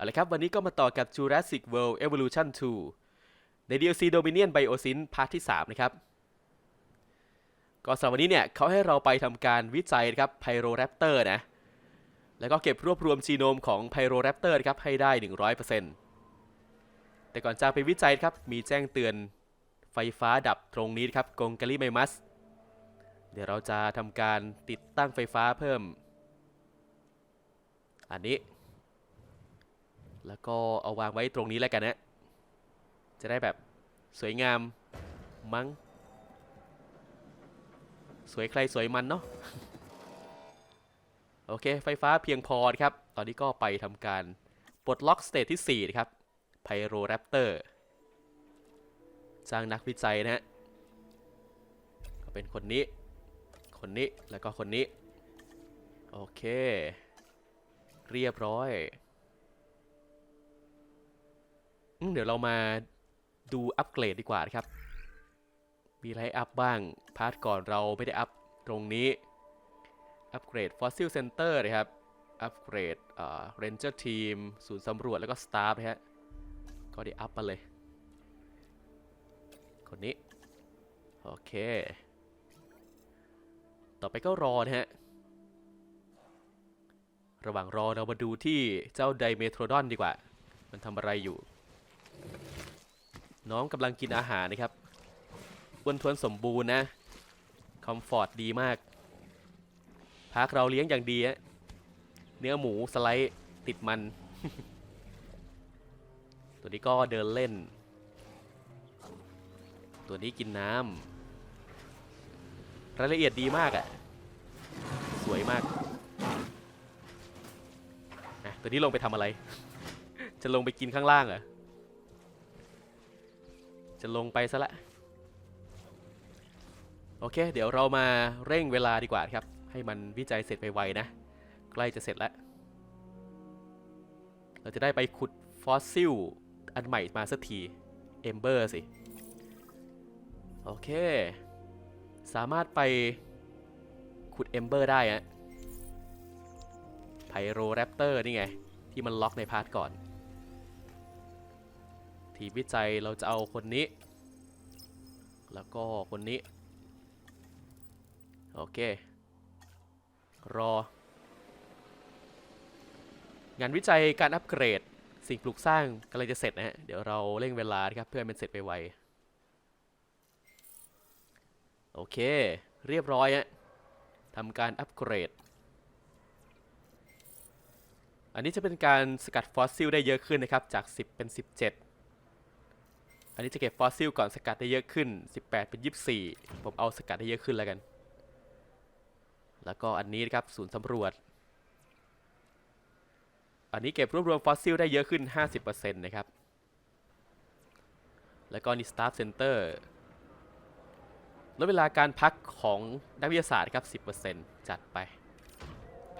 เอาละครับ วันนี้ก็มาต่อกับ Jurassic World Evolution 2 ใน DLC Dominion Biosyn พาร์ทที่ 3 นะครับ ก็สำหรับวันนี้เนี่ยเขาให้เราไปทำการวิจัยนะครับ Pyroraptor นะ แล้วก็เก็บรวบรวมจีโนมของ Pyroraptor ครับ ให้ได้ 100%แต่ก่อนจะไปวิจัยครับ มีแจ้งเตือนไฟฟ้าดับตรงนี้ครับกงกาลิไมมัส เดี๋ยวเราจะทำการติดตั้งไฟฟ้าเพิ่ม อันนี้ แล้วก็เอาวางไว้ตรงนี้แล้วกันนะ จะได้แบบสวยงามมั้ง สวยใครสวยมันเนาะ โอเค ไฟฟ้าเพียงพอครับ ตอนนี้ก็ไปทำการปลดล็อกสเตจที่ 4 ครับ ไพโรแรปเตอร์จ้างนักวิจัยนะฮะก็เป็นคนนี้ คนนี้ แล้วก็คนนี้ โอเค เรียบร้อย เดี๋ยวเรามาดูอัปเกรดดีกว่านะครับ มีอะไรอัพบ้าง พาร์ทก่อนเราไม่ได้อัพตรงนี้ อัปเกรด Fossil Center นะครับ อัปเกรดเอ่อ Ranger Team ศูนย์สำรวจแล้วก็ Staff นะฮะ ก็ได้อัพมาเลย คนนี้ โอเค ต่อไปก็รอนะฮะ ระหว่างรอเรามาดูที่เจ้าไดเมโทรดอนดีกว่า มันทำอะไรอยู่ น้องกำลังกินอาหารนะครับอ้วนท้วนสมบูรณ์นะคอมฟอร์ตดีมากพักเราเลี้ยงอย่างดีอะเนื้อหมูสไลด์ติดมัน ตัวนี้ก็เดินเล่น ตัวนี้กินน้ำรายละเอียดดีมากอะ สวยมากอะตัวนี้ลงไปทำอะไร จะลงไปกินข้างล่างเหรอ จะลงไปซะละโอเค เดี๋ยวเรามาเร่งเวลาดีกว่าครับ ให้มันวิจัยเสร็จไปไวนะ ใกล้จะเสร็จแล้ว เราจะได้ไปขุดฟอสซิลอันใหม่มาสักทีเอมเบอร์สิ โอเค สามารถไปขุดเอมเบอร์ได้ฮะไพโรแรปเตอร์นี่ไง ที่มันล็อกในพาร์ทก่อน ทีวิจัยเราจะเอาคนนี้ แล้วก็คนนี้ โอเค รอ งานวิจัยการอัปเกรด สิ่งปลูกสร้างกำลังจะเสร็จนะฮะ เดี๋ยวเราเร่งเวลาครับเพื่อให้มันเสร็จไปไวๆโอเค เรียบร้อยฮะทำการอัปเกรด อันนี้จะเป็นการสกัดฟอสซิลได้เยอะขึ้นนะครับ จาก 10 เป็น 17 นนี้จะเก็บฟอสซิลก่อนสกัดได้เยอะขึ้น 18 เป็น 24 ผมเอาสกัดได้เยอะขึ้นแล้วกัน แล้วก็อันนี้นะครับศูนย์สำรวจ อันนี้เก็บรวบรวมฟอสซิลได้เยอะขึ้น 50%นะครับ แล้วก็นี่ Staff Center ลดเวลาการพักของนักวิทยาศาสตร์ครับ 10%จัดไป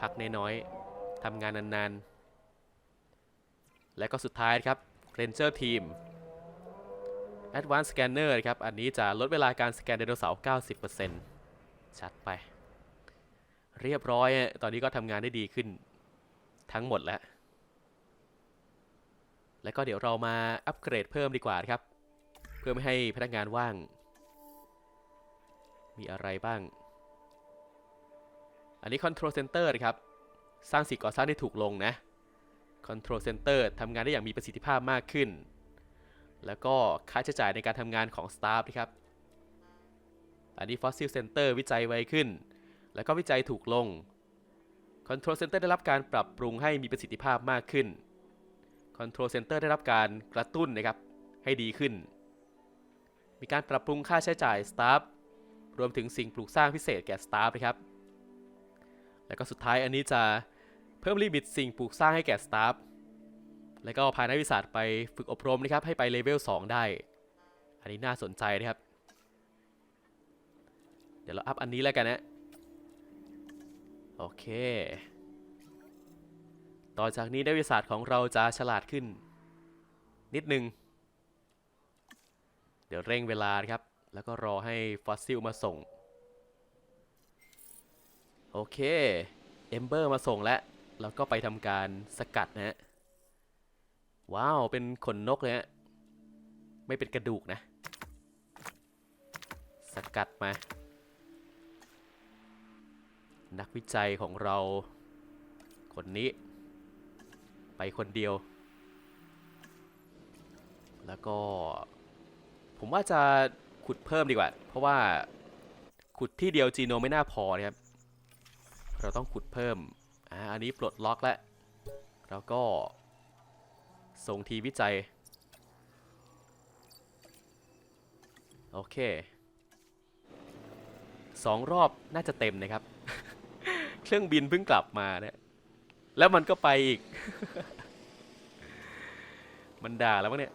พักน้อยๆทำงานนานๆ และก็สุดท้ายครับ Ranger Team Advanced Scanner นะครับ อันนี้จะลดเวลาการสแกนไดโนเสาร์ 90%ชัดไป เรียบร้อยฮะตอนนี้ก็ทำงานได้ดีขึ้นทั้งหมดแล้ว แล้วก็เดี๋ยวเรามาอัปเกรดเพิ่มดีกว่าครับ เพื่อไม่ให้พนักงานว่าง มีอะไรบ้าง อันนี้ Control Center ครับ สร้างสิ่งก่อสร้างได้ถูกลงนะ Control Center ทำงานได้อย่างมีประสิทธิภาพมากขึ้น แล้วก็ค่าใช้จ่ายในการทำงานของ Staff นะครับ อันนี้ Fossil Center วิจัยไวขึ้น แล้วก็วิจัยถูกลง Control Center ได้รับการปรับปรุงให้มีประสิทธิภาพมากขึ้น Control Center ได้รับการกระตุ้นนะครับให้ดีขึ้น มีการปรับปรุงค่าใช้จ่าย Staff รวมถึงสิ่งปลูกสร้างพิเศษแก่ Staff นะครับ แล้วก็สุดท้ายอันนี้จะเพิ่มลิมิตสิ่งปลูกสร้างให้แก่ Staff แล้วก็พานักวิทยาศาสตร์ไปฝึกอบรมนะครับให้ไปเลเวล2ได้ อันนี้น่าสนใจนะครับ เดี๋ยวเราอัพอันนี้แล้วกันนะ โอเค ต่อจากนี้นักวิทยาศาสตร์ของเราจะฉลาดขึ้น นิดนึง เดี๋ยวเร่งเวลาครับ แล้วก็รอให้ฟอสซิลมาส่ง โอเค เอมเบอร์มาส่งแล้วแล้วก็ไปทำการสกัดนะฮะ ว้าว เป็นขนนกเลยฮะ ไม่เป็นกระดูกนะ สกัดมา นักวิจัยของเรา คนนี้ ไปคนเดียว แล้วก็ ผมว่าจะขุดเพิ่มดีกว่า เพราะว่าขุดที่เดียวจีโนไม่น่าพอนะครับ เราต้องขุดเพิ่ม อ่า อันนี้ปลดล็อกแล้ว แล้วก็ ส่งทีวิจัย โอเคสองรอบน่าจะเต็มนะครับ เครื่องบินเพิ่งกลับมาเนี่ยแล้วมันก็ไปอีก มันด่าแล้วมั้งเนี่ย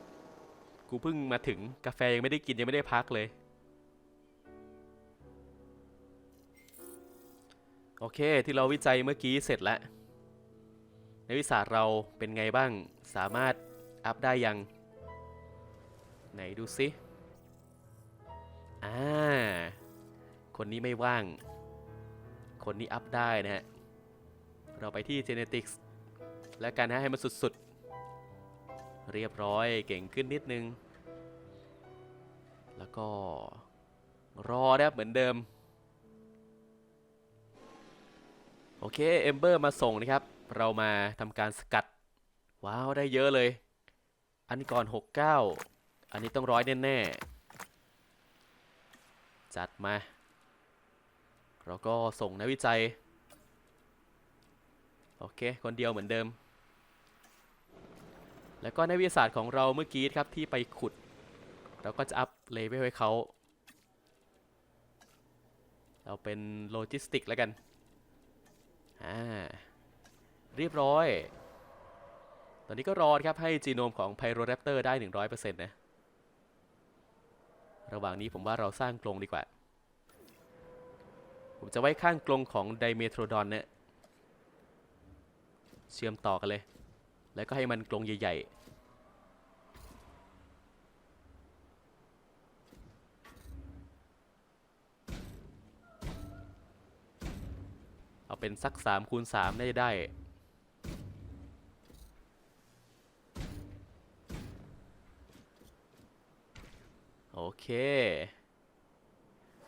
กูเพิ่งมาถึงกาแฟยังไม่ได้กินยังไม่ได้พักเลย โอเคที่เราวิจัยเมื่อกี้เสร็จแล้ว ในวิสาเราเป็นไงบ้างสามารถอัพได้ยัง ไหนดูซิอ่าคนนี้ไม่ว่าง คนนี้อัพได้นะฮะ เราไปที่ genetics แล้วกันนะให้มันสุดๆ เรียบร้อยเก่งขึ้นนิดนึง แล้วก็รอนะครับเหมือนเดิม โอเค เอมเบอร์มาส่งนะครับ เรามาทำการสกัด ว้าว ได้เยอะเลย อันก่อน 69 อันนี้ต้องร้อยแน่ ๆ จัดมา เราก็ส่งนักวิจัย โอเค คนเดียวเหมือนเดิม แล้วก็นักวิทยาศาสตร์ของเราเมื่อกี้ครับที่ไปขุด เราก็จะอัพเลเวลให้เขาเราเป็นโลจิสติกแล้วกัน อ่า เรียบร้อย ตอนนี้ก็รอครับให้จีโนมของ Pyroraptor ได้ 100%นะ ระหว่างนี้ผมว่าเราสร้างกรงดีกว่า ผมจะไว้ข้างกรงของ Dimetrodon เนี่ยเชื่อมต่อกันเลย แล้วก็ให้มันกรงใหญ่ๆเอาเป็นสัก3คูณ3ได้ได้ โอเค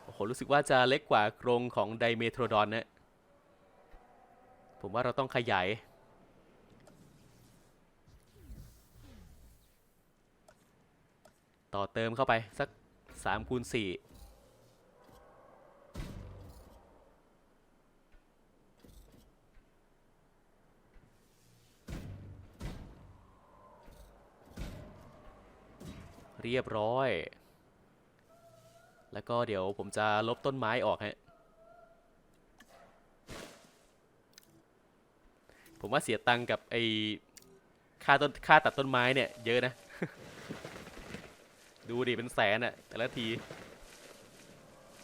โอ้โหรู้สึกว่าจะเล็กกว่ากรงของไดเมโทรดอนนะผมว่าเราต้องขยาย ต่อเติมเข้าไปสัก3คูณ4เรียบร้อย แล้วก็เดี๋ยวผมจะลบต้นไม้ออกฮะ ผมว่าเสียตังค์กับไอ้ค่าต้นค่าตัดต้นไม้เนี่ยเยอะนะ ดูดิเป็นแสนอะแต่ละที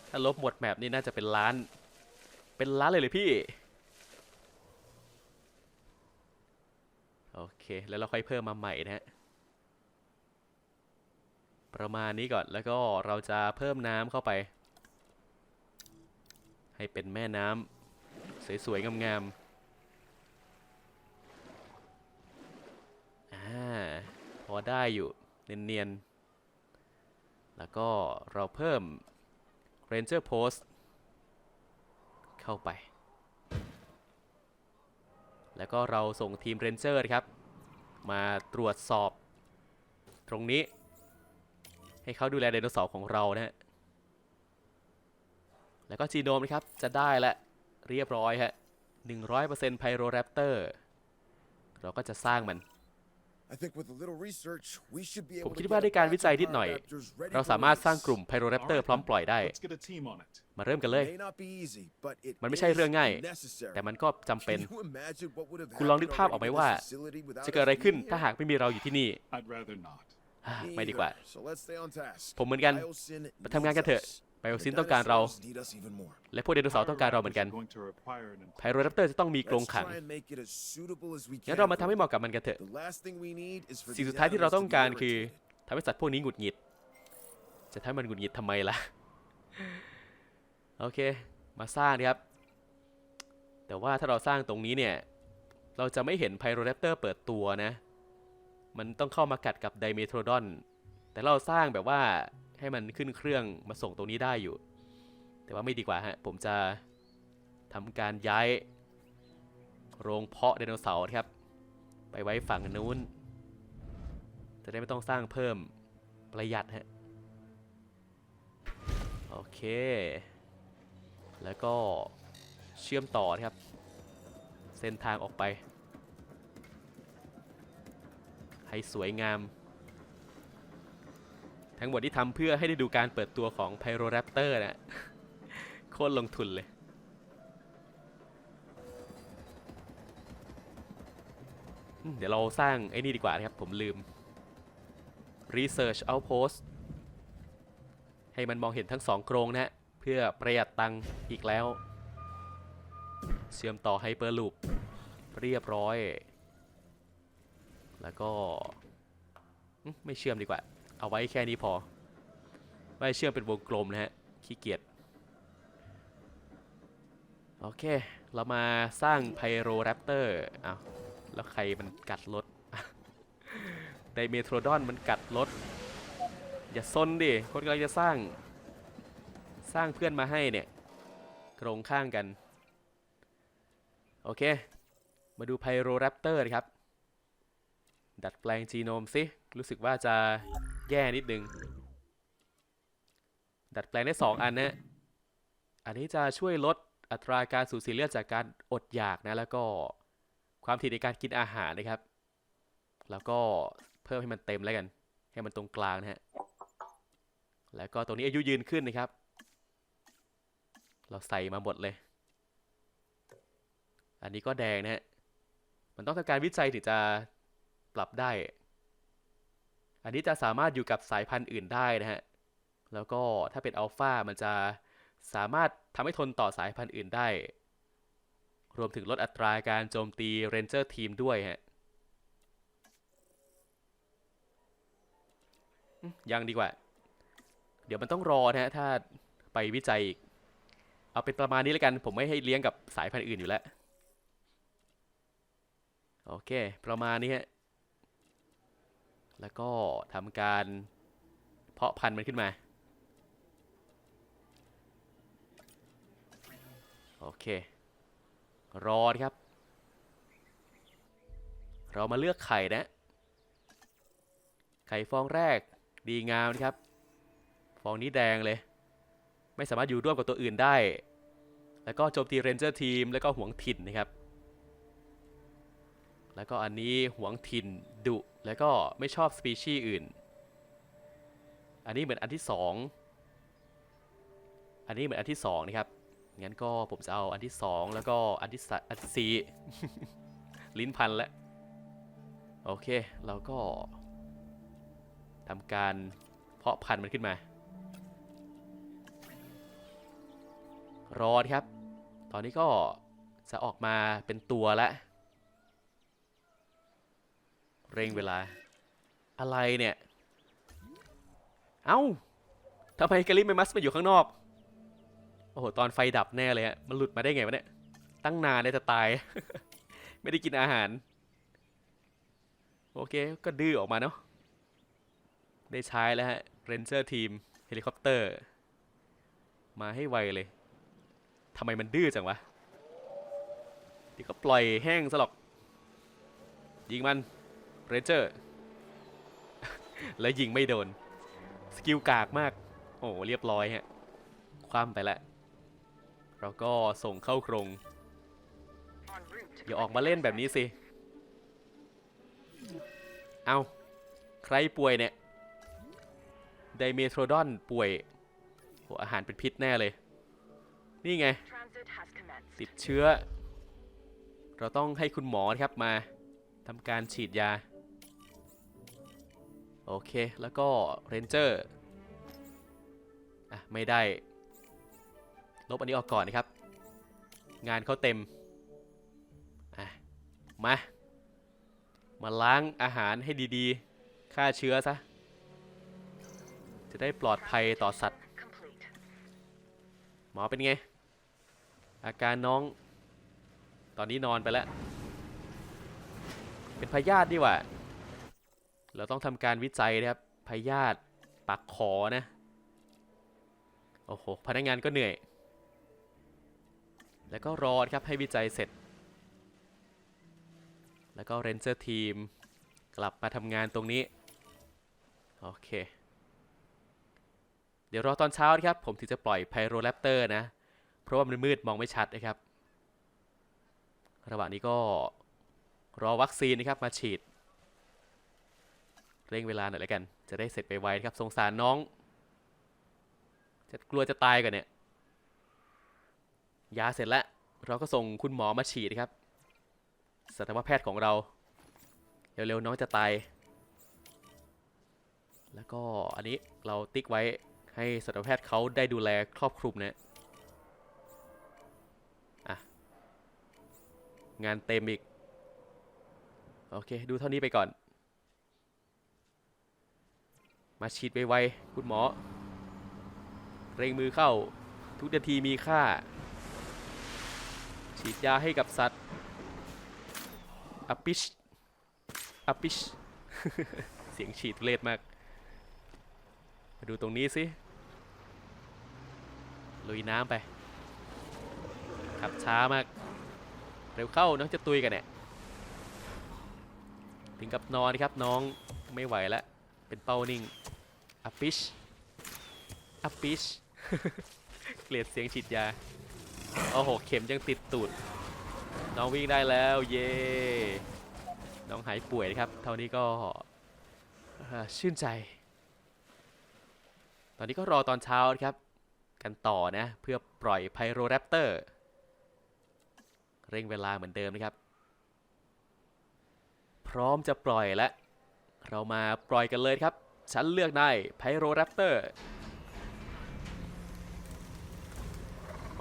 ถ้าลบหมดแมปนี่น่าจะเป็นล้าน เป็นล้านเลยเลยพี่ โอเค แล้วเราค่อยเพิ่มมาใหม่นะฮะ ประมาณนี้ก่อนแล้วก็เราจะเพิ่มน้ำเข้าไป ให้เป็นแม่น้ำสวยๆงามๆอ่าพอได้อยู่เนียนๆ แล้วก็เราเพิ่ม Ranger Post เข้าไป แล้วก็เราส่งทีม Ranger นะครับ มาตรวจสอบตรงนี้ ให้เขาดูแลไดโนเสาร์ของเรานะฮะแล้วก็จีโนมนะครับจะได้และเรียบร้อยฮะ100% Pyroraptor เราก็จะสร้างมัน I think with a little research, we should be ผม able คิ to ดว่า get ด้วย a การ batch วิจัย of นิดหน่อย Pyroraptors ready เรา for สามารถสร้าง release. กลุ่ม Pyroraptor พร้อมปล่อยได้ Let's get a team on it. มาเริ่มกันเลย It may not be easy, but it มันไม่ใช่ is เรื่องง่าย necessary. แต่มันก็จำเป็น Can you imagine what would have คุณลองนึก happened ภาพออกไหม already ว่า with this facility without จะเกิดอะไร us ขึ้น being ถ้า here? หากไม่มีเราอยู่ที่นี่ I'd rather not. อ่า Me ไม่ดีกว่า either. So let's stay on task. ผมเหมือนกัน Biosyn มาทำงานกันเถอะ needs us. ไบโอซิน The ต้องการเรา dinosaurs need us even more. และพวกไดโนเสาร์ต้องการเราเหมือนกัน Going to require an ไพโรแรปเตอร์จะต้องมีกรง Let's ขัง try and make it as suitable as we งั้น can เรามา for ทำให้เห them. มาะกับมันกันเถอะ The last thing we need is for สิ่ง these สุดท้ายที่เรา animals ต้อง to be การคือ irritated. ทำให้สัตว์พวกนี้หงุดหงิด จะทำให้มันหงุดหงิดทำไมล่ะ โอเค มาสร้างดีครับ แต่ว่าถ้าเราสร้างตรงนี้เนี่ย เราจะไม่เห็นไพโรแรปเตอร์เปิดตัวนะ มันต้องเข้ามากัดกับไดเมโทรดอน แต่เราสร้างแบบว่าให้มันขึ้นเครื่องมาส่งตรงนี้ได้อยู่ แต่ว่าไม่ดีกว่าฮะ ผมจะทำการย้ายโรงเพาะไดโนเสาร์ครับ ไปไว้ฝั่งนู้น จะได้ไม่ต้องสร้างเพิ่มประหยัดฮะ โอเค แล้วก็เชื่อมต่อครับ เส้นทางออกไป ให้สวยงาม ทั้งหมดที่ทำเพื่อให้ได้ดูการเปิดตัวของ p y r o r a p t o r นะโคตรลงทุนเลยเดี๋ยวเราสร้างไอ้นี่ดีกว่านะครับ ผมลืม Research Outpost ให้มันมองเห็นทั้งสองโครงนะฮะ เพื่อประหยัดตังค์อีกแล้ว เชื่อมต่อไฮเปอร์ลูปเรียบร้อย แล้วก็ไม่เชื่อมดีกว่า เอาไว้แค่นี้พอ ไม่เชื่อมเป็นวงกลมนะฮะ ขี้เกียจ โอเค เรามาสร้างไพโรแรปเตอร์อ้าวแล้วใครมันกัดรถ ไดเมโทรดอนมันกัดรถ อย่าซนดิ คนกำลังจะสร้าง สร้างเพื่อนมาให้เนี่ยกรงข้างกัน โอเค มาดูไพโรแรปเตอร์ครับ ดัดแปลงจีโนมสิรู้สึกว่าจะแย่นิดนึง ดัดแปลงได้ 2 อันนะ อันนี้จะช่วยลดอัตราการสูญเสียเลือดจากการอดอยากนะ แล้วก็ความถี่ในการกินอาหารนะครับ แล้วก็เพิ่มให้มันเต็มแล้วกัน ให้มันตรงกลางนะฮะ แล้วก็ตรงนี้อายุยืนขึ้นนะครับ เราใส่มาหมดเลย อันนี้ก็แดงนะฮะ มันต้องทำการวิจัยถึงจะ ปรับได้ อันนี้จะสามารถอยู่กับสายพันธุ์อื่นได้นะฮะ แล้วก็ถ้าเป็นอัลฟามันจะสามารถทำให้ทนต่อสายพันธุ์อื่นได้ รวมถึงลดอัตราการโจมตีเรนเจอร์ทีมด้วยฮะ ยังดีกว่า เดี๋ยวมันต้องรอนะฮะ ถ้าไปวิจัยอีก เอาเป็นประมาณนี้แล้วกัน ผมไม่ให้เลี้ยงกับสายพันธุ์อื่นอยู่แล้ว โอเค ประมาณนี้ฮะ แล้วก็ทำการเพาะพันธุ์มันขึ้นมา โอเค รอครับ เรามาเลือกไข่นะ ไข่ฟองแรกดีงามนะครับ ฟองนี้แดงเลย ไม่สามารถอยู่ร่วมกับตัวอื่นได้ แล้วก็โจมตีเรนเจอร์ทีม แล้วก็หวงถิ่นนะครับ แล้วก็อันนี้หวงถิ่นดุ แล้วก็ไม่ชอบสปีชีส์อื่น อันนี้เหมือนอันที่สองอันนี้เหมือนอันที่สองนะครับ งั้นก็ผมจะเอาอันที่สองแล้วก็อันที่สอันที่สี่ลิ้นพันแล้ว โอเค เราก็ทำการเพาะพันธุ์มันขึ้นมา รอครับ ตอนนี้ก็จะออกมาเป็นตัวแล้ว เร่งเวลา อะไรเนี่ย เอ้าทำไมกาลิมมัสมาอยู่ข้างนอก โอ้โห ตอนไฟดับแน่เลยฮะ มันหลุดมาได้ไงวะเนี่ย ตั้งนานเลยจะตาย ไม่ได้กินอาหาร โอเค ก็ดื้อออกมาเนาะ ได้ใช้แล้วฮะ เรนเจอร์ทีม เฮลิคอปเตอร์ มาให้ไวเลย ทำไมมันดื้อจังวะเดี๋ยวก็ปล่อยแห้งซะหรอก ยิงมัน เรเจอร์ แล้วยิงไม่โดน สกิลกากมาก โอ้เรียบร้อยฮะ คว่ำไปแล้วเราก็ส่งเข้าโครง อย่าออกมาเล่นแบบนี้สิ เอาใครป่วยเนี่ย ไดเมโทรดอนป่วยโหอาหารเป็นพิษแน่เลย นี่ไง ติดเชื้อ เราต้องให้คุณหมอครับมาทำการฉีดยา โอเค แล้วก็เรนเจอร์อะไม่ได้ ลบอันนี้ออกก่อนนะครับ งานเขาเต็มอะมา มาล้างอาหารให้ดีๆฆ่าเชื้อซะ จะได้ปลอดภัยต่อสัตว์ หมอเป็นไง อาการน้อง ตอนนี้นอนไปแล้ว เป็นพยาธิดีกว่า เราต้องทำการวิจัยนะครับพยาธิปากขอนะ โอ้โห พนักงานก็เหนื่อย แล้วก็รอครับให้วิจัยเสร็จ แล้วก็เรนเจอร์ทีมกลับมาทำงานตรงนี้ โอเค เดี๋ยวรอตอนเช้านะครับ ผมถึงจะปล่อยไพโรแรปเตอร์นะ เพราะว่ามันมืดมองไม่ชัดนะครับ ระหว่างนี้ก็รอวัคซีนนะครับมาฉีด เร่งเวลาหน่อยแล้วกัน จะได้เสร็จไปไวๆครับ สงสารน้อง จะกลัวจะตายก่อนเนี่ย ยาเสร็จแล้ว เราก็ส่งคุณหมอมาฉีดครับ สัตวแพทย์ของเรา เร็วๆน้องจะตาย แล้วก็อันนี้เราติ๊กไว้ให้สัตวแพทย์เขาได้ดูแลครอบคลุมนะอะ งานเต็มอีก โอเค ดูเท่านี้ไปก่อน มาฉีดไวๆคุณหมอ เร่งมือเข้า ทุกนาทีมีค่า ฉีดยาให้กับสัตว์อปิชอปิชเสียงฉีดเรศมาก มาดูตรงนี้สิ ลุยน้ำไป ขับช้ามาก เร็วเข้าน้องจะตุยกันเนี่ย ถึงกับนอนครับน้องไม่ไหวแล้ว เป็นเป้านิ่งอปิชอปิชเกลียดเสียงฉีดยา โอ้โห เข็มยังติดตูด น้องวิ่งได้แล้ว เย่น้องหายป่วยครับ เท่านี้ก็ชื่นใจ ตอนนี้ก็รอตอนเช้าครับ กันต่อนะ เพื่อปล่อยไพโรแรปเตอร์ เร่งเวลาเหมือนเดิมนะครับ พร้อมจะปล่อยแล้ว เรามาปล่อยกันเลยครับ ฉันเลือกนายไพโรแรปเตอร์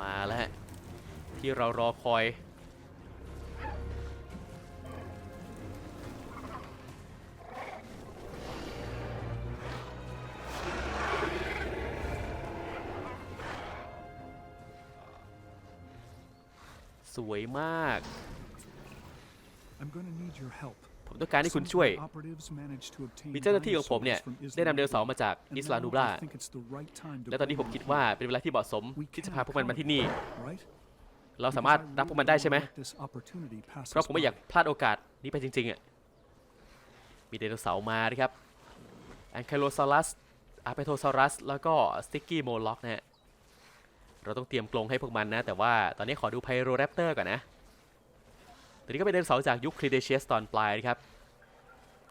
มาแล้วฮะที่เรารอคอย สวยมาก I'm going to need your help. ผมต้องการให้คุณช่วย Some operatives managed to obtain มีเจ้าหน้าที่ของผมเนี่ย dinosaurs from ได้นำเดลเสาร์ Isla มาจาก Nublar, อิ and สลา now นูบรา I think it's the right time to และตอนนี้ผม bring คิด them ว่า home, เป็นเวลาที่เหมาะสม We ที่จะ can't พาพวกมันมาที่นี่ right? เราสามารถ Because I รับพวก really มันได้ใช่ไหม don't wanna let this opportunity pass เพราะ us ผมไม่อยาก by. พลาดโอกาสนี้ไปจริงๆอะ มีไดโนเสาร์มานะครับแอนไคโลซารัสอาร์เปโทซารัส แล้วก็สติกกี้โมล็อกนะฮะ เราต้องเตรียมกรงให้พวกมันนะ แต่ว่าตอนนี้ขอดูไพโรแรปเตอร์ก่อนนะ ตัวนี้ก็เป็นไดโนเสาร์จากยุคครีเดเชียสตอนปลายนะครับ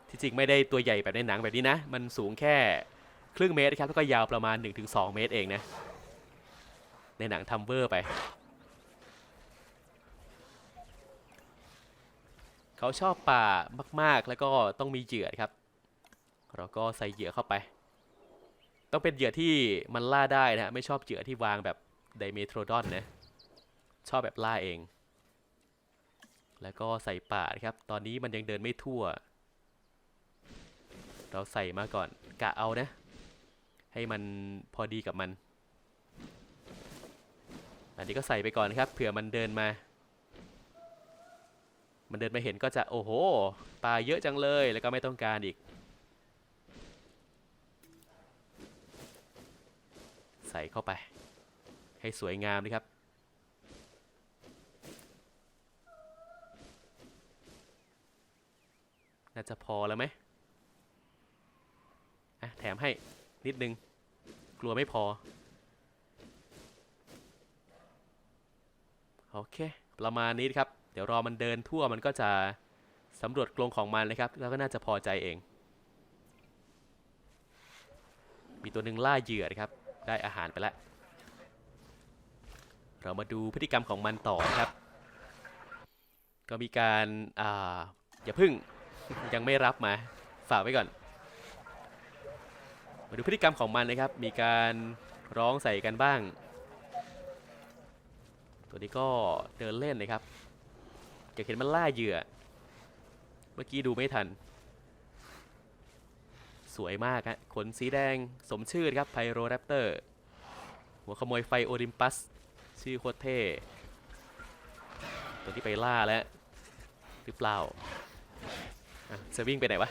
ที่จริงไม่ได้ตัวใหญ่แบบในหนังแบบนี้นะ มันสูงแค่ครึ่งเมตรครับ แล้วก็ยาวประมาณ 1-2 เมตรเองนะ ในหนังทำเวอร์ไป เขาชอบป่ามาก ๆ แล้วก็ต้องมีเหยื่อครับ เราก็ใส่เหยื่อเข้าไป ต้องเป็นเหยื่อที่มันล่าได้นะไม่ชอบเหยื่อที่วางแบบไดเมโทรดอนนะ ชอบแบบล่าเอง แล้วก็ใส่ป่าครับ ตอนนี้มันยังเดินไม่ทั่ว เราใส่มาก่อน กะเอานะ ให้มันพอดีกับมัน อันนี้ก็ใส่ไปก่อนครับ เผื่อมันเดินมา มันเดินมาเห็นก็จะโอ้โหปลาเยอะจังเลย แล้วก็ไม่ต้องการอีก ใส่เข้าไป ให้สวยงามนะครับ น่าจะพอแล้วไหมอะแถมให้นิดนึง กลัวไม่พอ โอเค ประมาณนี้ครับ เดี๋ยวรอมันเดินทั่วมันก็จะสำรวจกรงของมันนะครับ แล้วก็น่าจะพอใจเอง มีตัวหนึ่งล่าเหยื่อนะครับ ได้อาหารไปแล้ว เรามาดูพฤติกรรมของมันต่อนะครับ ก็มีการอ่าอย่าพึ่ง ยังไม่รับมาฝากไว้ก่อน มาดูพฤติกรรมของมันนะครับ มีการร้องใส่กันบ้าง ตัวนี้ก็เดินเล่นนะครับอยากเห็นมันล่าเหยื่อ เมื่อกี้ดูไม่ทัน สวยมากฮะขนสีแดงสมชื่อครับไพโรแรปเตอร์ หัวขโมยไฟโอลิมปัส ชื่อโคตรเท่ตัวที่ไปล่าแล้วหรือเปล่า จะวิ่งไปไหนวะ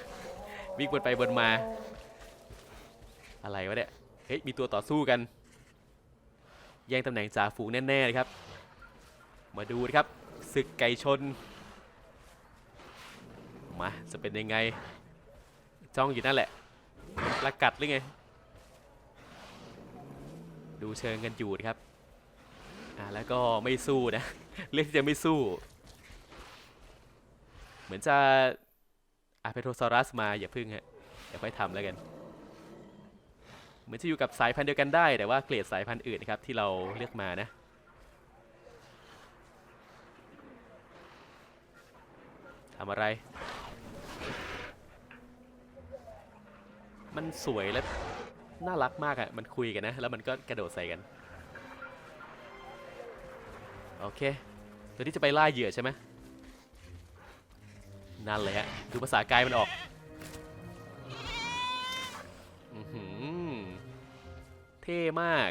วิ่งวนไปวนมา อะไรวะเนี่ย เฮ้ย มีตัวต่อสู้กัน แย่งตำแหน่งจ่าฝูงแน่ๆเลยครับ มาดูนะครับศึกไก่ชน มา จะเป็นยังไง จ้องอยู่นั่นแหละประกัดหรือไง ดูเชิงกันอยู่นะครับ อ่าแล้วก็ไม่สู้นะ เลือกที่จะไม่สู้ เหมือนจะ อาเพโทซอรัสมาอย่าพึ่งฮะเดี๋ยวค่อยทำแล้วกัน เหมือนจะอยู่กับสายพันธุ์เดียวกันได้ แต่ว่าเกรดสายพันธุ์อื่นนะครับที่เราเลือกมานะทำอะไร มันสวยและน่ารักมากอะมันคุยกันนะ แล้วมันก็กระโดดใส่กัน โอเค ตัวนี้จะไปล่าเหยื่อใช่ไหม นั่นเลยฮะ ดูภาษากายมันออกเท่มาก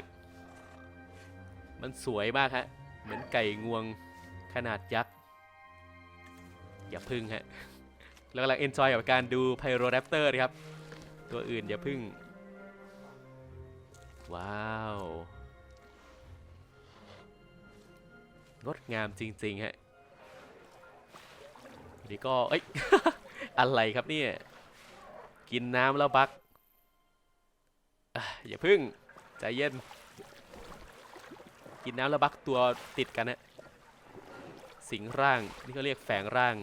มันสวยมากฮะ เหมือนไก่งวงขนาดยักษ์ อย่าพึ่งฮะ เรากำลังเอนจอยกับการดูไพโรแรปเตอร์นะครับ ตัวอื่นอย่าพึ่ง ว้าว งดงามจริง ๆ ฮะ นี้ก็เอ้ย อะไรครับเนี่ย กินน้ำแล้วบักอะอย่าพึ่ง ใจเย็น กินน้ำแล้วบักตัวติดกันนะ สิงร่าง นี่เขาเรียกแฝงร่าง